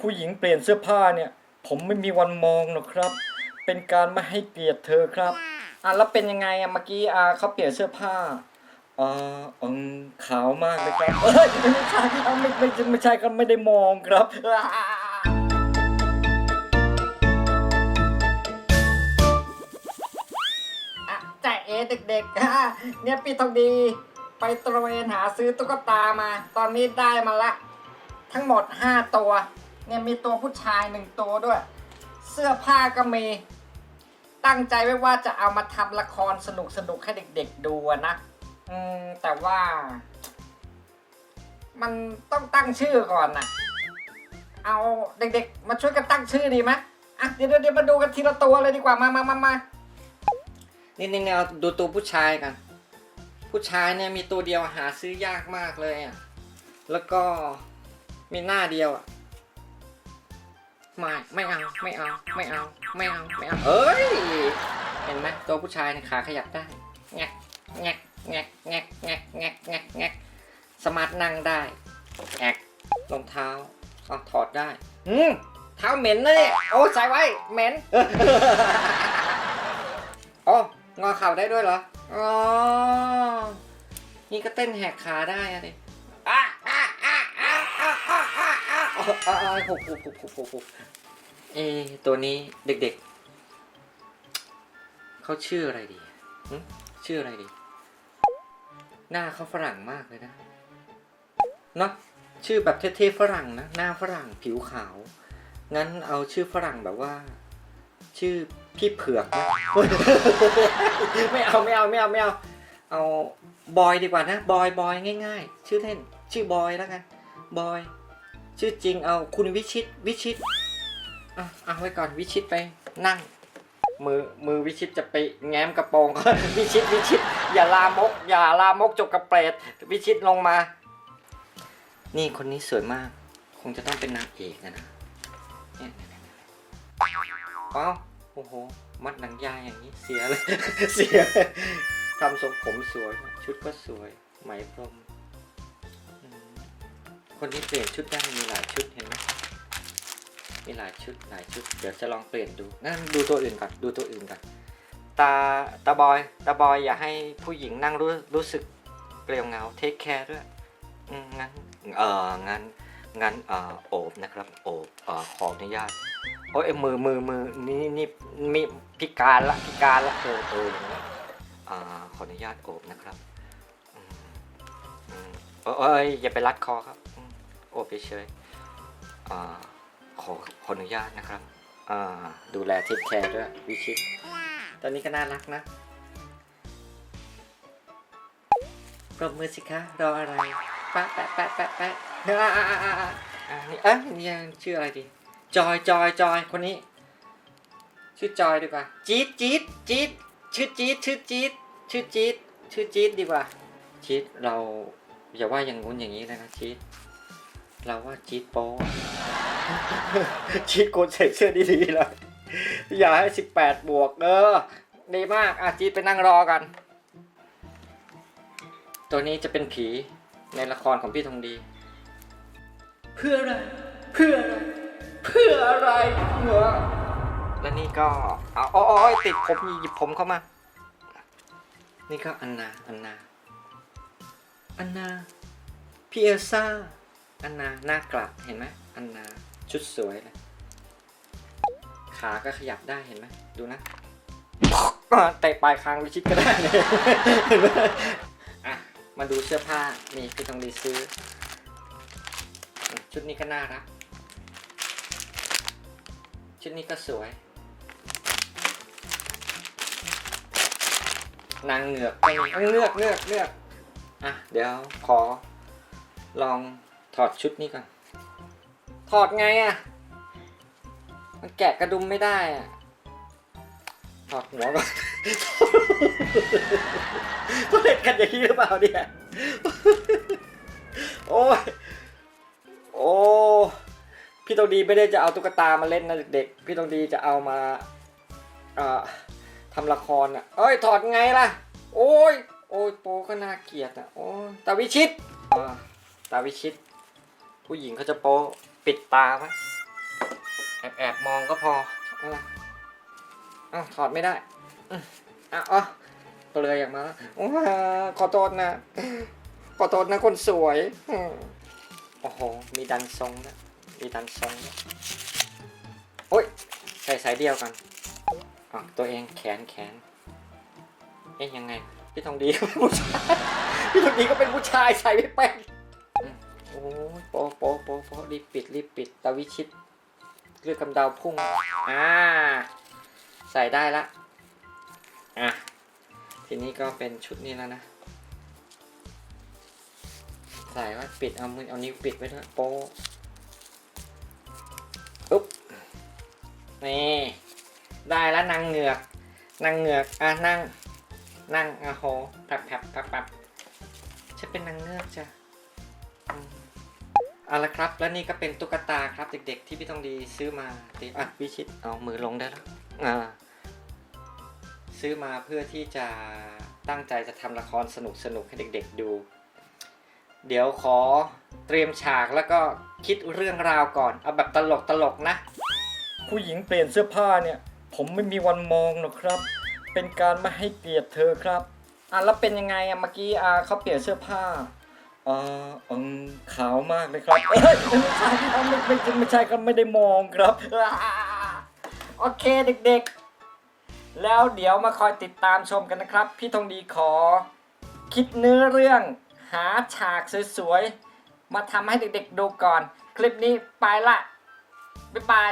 ผู้หญิงเปลี่ยนเสื้อผ้าเนี่ย ผมไม่มีวันมองหรอกครับ เป็นการไม่ให้เกียรติเธอครับอะแล้วเป็นยังไงอะเมื่อกี้อะเขาเปลี่ยนเสื้อผ้าอ่าอืมขาวมากเลยครับเอ้ยไม่ใช่อะไม่ไม่ไม่ใช่ครับไม่ได้มองครับอะจ่าเอเด็กๆอะเนี่ยพี่ทองดีไปตระเวนหาซื้อตุ๊กตามา ตอนนี้ได้มาละ ทั้งหมด 5 ตัว เนี่ยมีตัวผู้ชายหนึ่งตัวด้วย เสื้อผ้าก็มีตั้งใจไว้ว่าจะเอามาทำละครสนุกๆให้เด็ก ๆ ดูนะอืมแต่ว่า มันต้องตั้งชื่อก่อนนะเอาเด็ก ๆ มาช่วยกันตั้งชื่อดีไหมอะเดี๋ยวเดี๋ยวมาดูกันทีละตัวเลยดีกว่ามามามามานี่นี่เอาดูตัวผู้ชายกัน ผู้ชายเนี่ยมีตัวเดียวหาซื้อยากมากเลยอะแล้วก็มีหน้าเดียวอะ ไม่ไม่เอาไม่เอาไม่เอาไม่เอาไม่เอาเอ้ยเห็นไหมตัวผู้ชายเนี่ยขาขยับได้แงกแงกแงกแงกแงกแงกแงกแงกสมาร์ทนั่งได้แอกรองเท้าอ๋อถอดได้อืมเท้าเหม็นนะเนี่ยโอ้ใส่ไว้เหม็นโอ๋องอเข่าได้ด้วยเหรออ๋อนี่ก็เต้นแหกขาได้อะดิอะอะ อะอ๋ออ๋ออ๋อหุบหุบหุบหุบหุบหุบเอตัวนี้เด็กๆ เขาชื่ออะไรดีชื่ออะไรดี หน้าเขาฝรั่งมากเลยนะ เนอะชื่อแบบเท่ๆฝรั่งนะ หน้าฝรั่งผิวขาว งั้นเอาชื่อฝรั่งแบบว่า ชื่อพี่เผือกนะไม่เอาไม่เอาไม่เอาไม่เอาเอาบอยดีกว่านะ บอยบอยง่าย ๆ ชื่อเล่น ชื่อบอยแล้วกันบอย ชื่อจริงเอาคุณวิชิตวิชิตอะเอาไว้ก่อนวิชิตไปนั่ง มือมือวิชิตจะไปแง้มกระโปรงวิชิตวิชิต อย่าลามก อย่าลามกจกกระเปรดวิชิตลงมา นี่คนนี้สวยมาก คงจะต้องเป็นนางเอกนะนะเนี่ยอ้าโอ้โห มัดหนังยางอย่างนี้เสียเลยเสียทำทรงผมสวย ชุดก็สวยไหมพรม คนนี้เปลี่ยนชุดได้มีหลายชุดเห็นไหมมีหลายชุดหลายชุด เดี๋ยวจะลองเปลี่ยนดูงั้นดูตัวอื่นก่อนดูตัวอื่นก่อนตาตาบอยตาบอยอย่าให้ผู้หญิงนั่งรู้รู้สึกเปลี่ยวเงาเทคแคร์ด้วยงั้นเอองั้นงั้นเอ่อโอบนะครับโอบเออขออนุญาตโอ้ยมือมือมือนี่นี่มีพิการละพิการละเออเอออย่างเงี้ยอ่าขออนุญาตโอบนะครับอืมอืมเอยเอ้ยอย่าไปรัดคอครับ อืมโอบเฉยขอขออนุญาตนะครับ ดูแลเทคแคร์ด้วยวิชิตตอนนี้ก็น่ารักนะปรบมือสิคะรออะไรแปะแปะแปะแปะแปะนี่เอ้ยนี่ชื่ออะไรดี จอยจอยจอยคนนี้ ชื่อจอยดีกว่า จี๊ดจี๊ดจี๊ดชื่อจี๊ดชื่อจี๊ดชื่อจี๊ดชื่อจี๊ดดีกว่า จี๊ดเราอย่าว่าอย่างงู้นอย่างนี้เลยนะจี๊ด เราว่าจี๊ดโป๊จี๊ดโกนใส่เสื้อดีๆเลยอย่าให้สิบแปดบวกเออดีมากอะจี๊ดไปนั่งรอกัน ตัวนี้จะเป็นผีในละครของพี่ทองดี เพื่ออะไร เพื่ออะไร เพื่ออะไรเหรอและนี่ก็เอาโอ้ยติดผมหยิบผมเข้ามา นี่ก็อันนา อันนา อันนา พี่เอลซ่า อันนาหน้ากลับเห็นไหมอันนาชุดสวยเลยขาก็ขยับได้เห็นไหมดูนะเตะปลายคางวิชิตก็ได้เลยเห็นไหมอะมาดูเสื้อผ้ามีพี่ทองดีซื้อ ชุดนี้ก็น่ารัก ชุดนี้ก็สวย นางเหงือกไม่มีเงือกเงือกเงือกอะเดี๋ยวขอลอง ถอดชุดนี้ก่อน ถอดไงอะ มันแกะกระดุมไม่ได้อะ ถอดหัวก่อนเล่นกันอย่างนี้หรือเปล่าเนี่ย โอ้ย โอ้พี่ตองดีไม่ได้จะเอาตุ๊กตามาเล่นนะเด็กๆ พี่ตองดีจะเอามาเอ่อทำละครอะ เอ้ยถอดไงล่ะ โอ้ย โอ้ยโปก็น่าเกลียดอะ โอ้ยตาวิชิตตาวิชิต ผู้หญิงเขาจะโปปิดตาไหมแอบแอบมองก็พอเอาล่ะเอ้าถอดไม่ได้อืมเอะอ๋อเปลือยออกมาวโอ้ขอโทษนะ ขอโทษนะคนสวยโอ้โห มีดันทรงนะมีดันทรงนะโอ้ย ใส่สายเดียวกันอ๋อตัวเองแขนแขน เอ๊ยยังไง พี่ทองดีก็เป็นผู้ชาย พี่ทองดีก็เป็นผู้ชายใส่ไม่เป็น โปะโปะโปะโปะรีบปิดรีบปิดตาวิชิตเลือกกำเดาพุ่ง อ่า ใส่ได้ละ อะ ทีนี้ก็เป็นชุดนี้แล้วนะ ใส่ว่าปิดเอามือเอานิ้วปิดไว้ด้วยโป๊ะอุ๊บนี่ได้แล้วนางเหงือกนางเหงือกอะนั่ง นั่งอะโหแผลบแผลบแผลบฉันเป็นนางเงือกจ้ะ เอาละครับ แล้วนี่ก็เป็นตุ๊กตาครับ เด็ก ๆ ที่พี่ต้องดีซื้อมาตีอะวิชิตเอามือลงได้แล้วอ่าซื้อมาเพื่อที่จะตั้งใจจะทำละครสนุกสนุกๆให้เด็ก ๆ ดู เดี๋ยวขอเตรียมฉากแล้วก็คิดเรื่องราวก่อน เอาแบบตลกตลกๆนะ ผู้หญิงเปลี่ยนเสื้อผ้าเนี่ย ผมไม่มีวันมองหรอกครับ เป็นการไม่ให้เกียรติเธอครับ อะแล้วเป็นยังไงอะเมื่อกี้อะเขาเปลี่ยนเสื้อผ้า อ่าอืมขาวมากเลยครับเอ้ยไม่ใช่อะไม่ไม่ไม่ใช่ครับไม่ได้มองครับอ่าโอเคเด็กๆ แล้วเดี๋ยวมาคอยติดตามชมกันนะครับ พี่ทองดีขอ คิดเนื้อเรื่อง หาฉากสวยๆ มาทำให้เด็กๆดูก่อน คลิปนี้ไปละ บ๊ายบาย